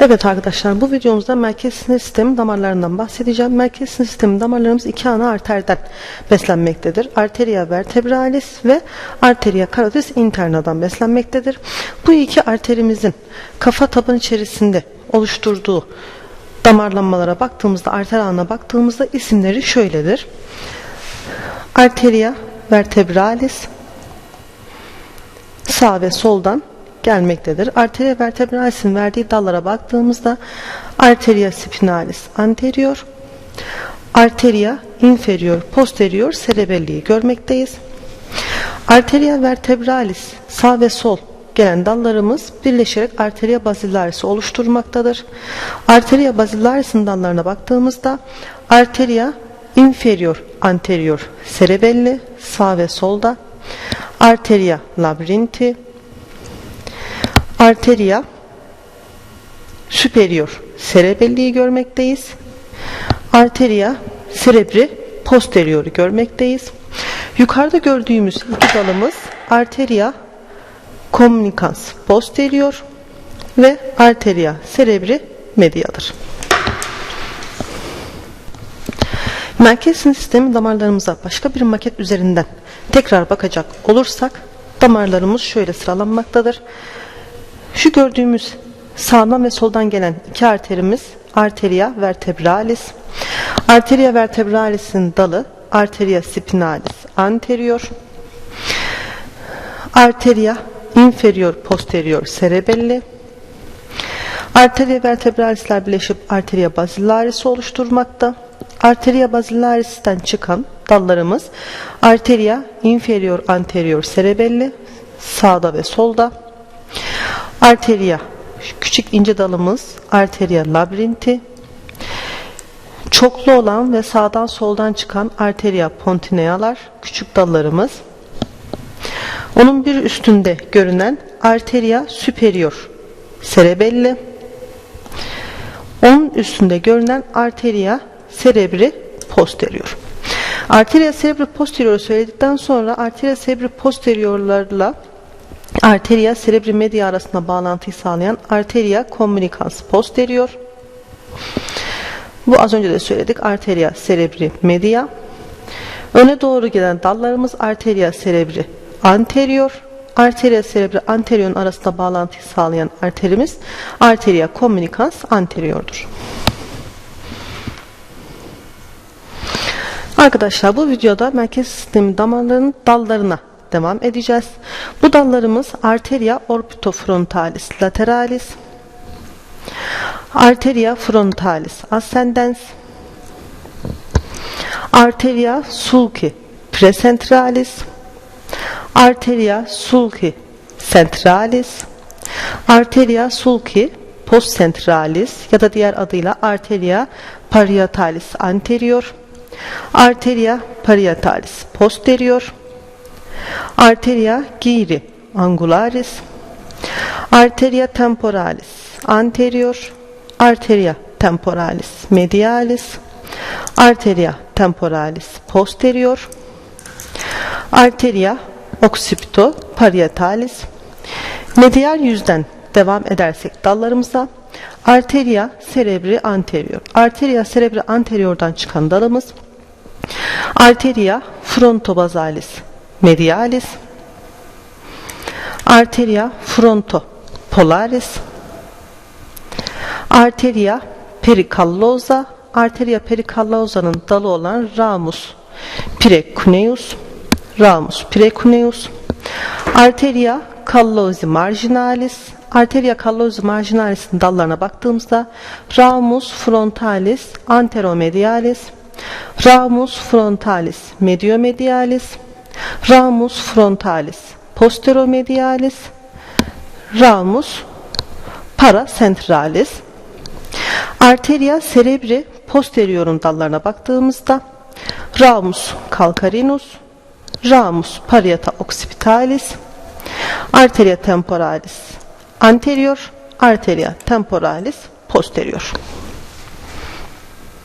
Evet arkadaşlar bu videomuzda merkez sinir sistemi damarlarından bahsedeceğim. Merkez sinir sistemi damarlarımız iki ana arterden beslenmektedir. Arteria vertebralis ve arteria carotis internadan beslenmektedir. Bu iki arterimizin kafa taban içerisinde oluşturduğu damarlanmalara baktığımızda, arter ağına baktığımızda isimleri şöyledir. Arteria vertebralis sağ ve soldan gelmektedir. Arteria vertebralis'in verdiği dallara baktığımızda arteria spinalis anterior, arteria inferior posterior cerebelli'yi görmekteyiz. Arteria vertebralis sağ ve sol gelen dallarımız birleşerek arteria basilaris'i oluşturmaktadır. Arteria basilaris'in dallarına baktığımızda arteria inferior anterior cerebelli sağ ve solda arteria labirinti arteria superior cerebelli'yi görmekteyiz. Arteria cerebri posterior'u görmekteyiz. Yukarıda gördüğümüz iki dalımız arteria communicans posterior ve arteria cerebri mediadır. Merkez sinir sistemi damarlarımıza başka bir maket üzerinden tekrar bakacak olursak damarlarımız şöyle sıralanmaktadır. Şu gördüğümüz sağdan ve soldan gelen iki arterimiz arteria vertebralis. Arteria vertebralis'in dalı arteria spinalis anterior. Arteria inferior posterior cerebelli. Arteria vertebralisler birleşip arteria basilaris'i oluşturmakta. Arteria basilaris'ten çıkan dallarımız arteria inferior anterior cerebelli sağda ve solda. Arteria küçük ince dalımız arteria labirinti. Çoklu olan ve sağdan soldan çıkan arteria pontinealar küçük dallarımız. Onun bir üstünde görünen arteria superior cerebelli. Onun üstünde görünen arteria cerebri posterior. Arteria cerebri posterior söyledikten sonra arteria cerebri posteriorlarla arteria cerebri media arasında bağlantıyı sağlayan arteria communicans posterior. Bu az önce de söyledik. Arteria cerebri media. Öne doğru gelen dallarımız arteria cerebri anterior. Arteria cerebri anteriorun arasında bağlantıyı sağlayan arterimiz arteria communicans anteriordur. Arkadaşlar bu videoda merkez sistemi damarlarının dallarına devam edeceğiz. Bu dallarımız arteria orbitofrontalis lateralis, arteria frontalis ascendens, arteria sulci precentralis, arteria sulci centralis, arteria sulci postcentralis ya da diğer adıyla arteria parietalis anterior, arteria parietalis posterior, arteria giri angularis, arteria temporalis anterior, arteria temporalis medialis, arteria temporalis posterior, arteria occipito parietalis, medial yüzden devam edersek dallarımıza. Arteria cerebri anterior. Arteria cerebri anteriordan çıkan dalımız. Arteria frontobasalis medialis, arteria fronto polaris, arteria perikallosa, arteria perikallosa'nın dalı olan ramus precuneus, ramus precuneus, arteria callosi marginalis, arteria callosi marginalis'in dallarına baktığımızda ramus frontalis anteromedialis, ramus frontalis mediomedialis, ramus frontalis posteromedialis, ramus paracentralis, arteria cerebri posteriorun dallarına baktığımızda ramus calcarinus, ramus parieta occipitalis, arteria temporalis anterior, arteria temporalis posterior.